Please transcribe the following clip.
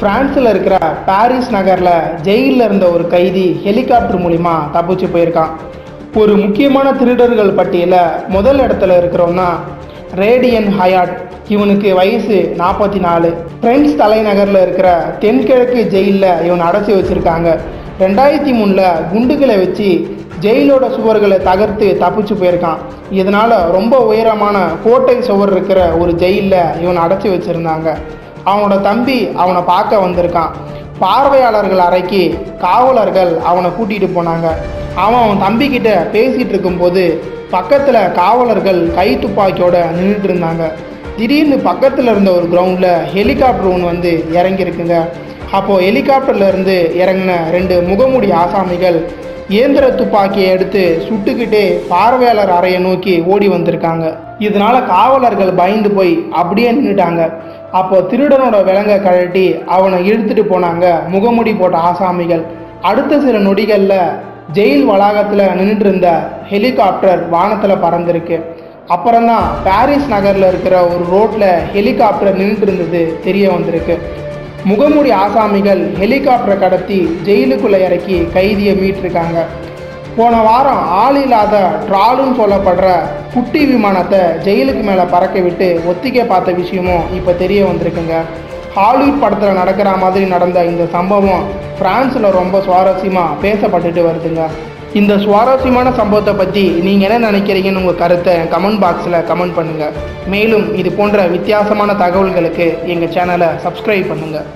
பிரான்ஸில் இருக்கிற பாரிஸ் நகரில் ஜெயிலில் இருந்த ஒரு கைதி ஹெலிகாப்டர் மூலிமா தப்பிச்சு போயிருக்கான். ஒரு முக்கியமான திருடர்கள் பட்டியலில் முதல் இடத்துல இருக்கிறோன்னா ரேடியன் ஹயாட். இவனுக்கு வயசு நாற்பத்தி நாலு பிரெஞ்சு தலைநகரில் இருக்கிற தென்கிழக்கு ஜெயிலில் இவன் அடைச்சி வச்சுருக்காங்க. ரெண்டாயிரத்தி மூணில் குண்டுகளை வச்சு ஜெயிலோட சுவர்களை தகர்த்து தப்பிச்சு போயிருக்கான். இதனால் ரொம்ப உயரமான கோட்டை சுவர் இருக்கிற ஒரு ஜெயிலில் இவன் அடைச்சி வச்சுருந்தாங்க. அவனோட தம்பி அவனை பார்க்க வந்திருக்கான். பார்வையாளர்கள் அறைக்கு காவலர்கள் அவனை கூட்டிகிட்டு போனாங்க. அவன் அவன் தம்பிக்கிட்ட பேசிகிட்டு இருக்கும்போது பக்கத்தில் காவலர்கள் கை துப்பாக்கியோட நின்றுட்டு இருந்தாங்க. திடீர்னு பக்கத்தில் இருந்த ஒரு கிரவுண்டில் ஹெலிகாப்டர் ஒன்று வந்து இறங்கியிருக்குங்க. அப்போது ஹெலிகாப்டர்லேருந்து இறங்கின ரெண்டு முகமூடி ஆசாமிகள் இயந்திர துப்பாக்கியை எடுத்து சுட்டுக்கிட்டே பார்வையாளர் அறையை நோக்கி ஓடி வந்திருக்காங்க. இதனால் காவலர்கள் பயந்து போய் அப்படியே நின்றுட்டாங்க அப்போ திருடனோட விலங்கை கழட்டி அவனை இழுத்துட்டு போனாங்க. முகமுடி போட்ட ஆசாமிகள். அடுத்த சில நொடிகளில் ஜெயில் வளாகத்தில் நின்றுட்டு இருந்த ஹெலிகாப்டர் வானத்தில் பறந்துருக்கு. அப்புறம்தான் பாரிஸ் நகரில் இருக்கிற ஒரு ரோட்டில் ஹெலிகாப்டர் நின்றுட்டு இருந்தது தெரிய வந்திருக்கு. முகமூடி ஆசாமிகள் ஹெலிகாப்டரை கடத்தி ஜெயிலுக்குள்ளே இறக்கி கைதியை மீட்டிருக்காங்க. போன வாரம் ஆள் இல்லாத ட்ராலுன்னு சொல்லப்படுற குட்டி விமானத்தை ஜெயிலுக்கு மேலே பறக்க விட்டு ஒத்திகை பார்த்த விஷயமும் இப்போ தெரிய வந்திருக்குங்க. ஹாலிவுட் படத்தில் நடக்கிற மாதிரி நடந்த இந்த சம்பவம் பிரான்ஸில் ரொம்ப சுவாரஸ்யமாக பேசப்பட்டுட்டு வருதுங்க. இந்த சுவாரஸ்யமான சம்பவத்தை பற்றி நீங்கள் என்ன நினைக்கிறீங்கன்னு உங்கள் கருத்தை கமெண்ட் பாக்ஸில் கமெண்ட் பண்ணுங்கள் மேலும் இது போன்ற வித்தியாசமான தகவல்களுக்கு எங்கள் சேனலை சப்ஸ்கிரைப் பண்ணுங்கள்